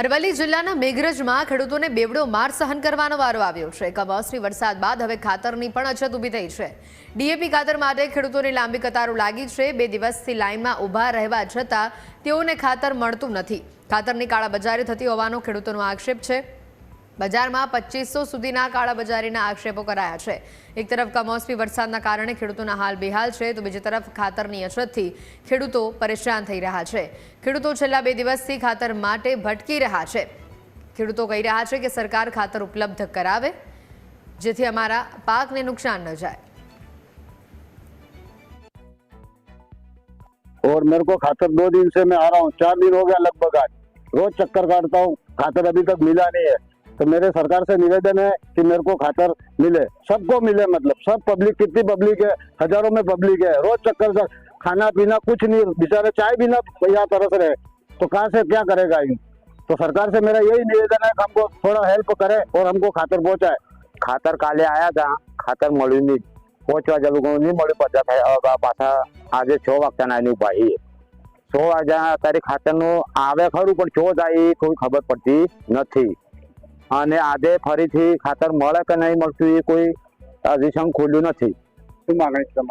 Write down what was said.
અરવલ્લી જિલ્લાના મેઘરજમાં ખેડૂતોને બેવડો માર સહન કરવાનો વારો આવ્યો છે કમોસમી વરસાદ બાદ હવે ખાતરની પણ અછત ઊભી થઈ છે ડીએપી ખાતર માટે ખેડૂતોની લાંબી કતારો લાગી છે બે દિવસથી લાઇનમાં ઊભા રહેવા છતાં તેઓને ખાતર મળતું નથી ખાતરની કાળાબજારી થતી હોવાનો ખેડૂતોનો આક્ષેપ છે બજારમાં 2500 સુધીના કાળા બજારના આક્ષેપો કરાયા છે એક તરફ કમોસમી વરસાદના કારણે ખેડૂતોનો હાલ બેહાલ છે તો બીજી તરફ ખાતરની અછતથી ખેડૂતો પરેશાન થઈ રહ્યા છે ખેડૂતો છેલ્લા બે દિવસથી ખાતર માટે ભટકી રહ્યા છે ખેડૂતો કહી રહ્યા છે કે સરકાર ખાતર ઉપલબ્ધ કરાવે જેથી અમારું પાકને નુકસાન ન જાય ઓર મેરકો ખાતર 2 દિવસ સે મે આ રહા હું 4 દિવસ હો ગયા લગભગ આજ રો ચક્કર 가ડતો હું ખાતર ابھی تک મિલા નહી तो मेरे सरकार से निवेदन है कि मेरे को खातर मिले सबको मिले मतलब सब पब्लिक कितनी पब्लिक है हजारों में पब्लिक है रोज चक्कर कर खाना पीना कुछ नहीं बेचारे चाय भी ना भैया तरस रहे तो कहाँ से क्या करेगा ये तो सरकार से मेरा यही निवेदन है कि हमको थोड़ा हेल्प करे और हमको खातर पहुँचाए खातर काले आया था खातर मड़ी नहीं मळी नाही नहीं मड़ी मळी पद्धत आहे अगा पाछा આજે છ વાગતા નાની ઉભાઈ છ વાગ્યા તારી ખાતરનું आवे खरु पर છો જાય कोई खबर पड़ती नहीं અને આજે ફરીથી ખાતર મળે કે નહીં મળતું એ કોઈ અધિસંગ ખોલ્યું નથી શું માગણી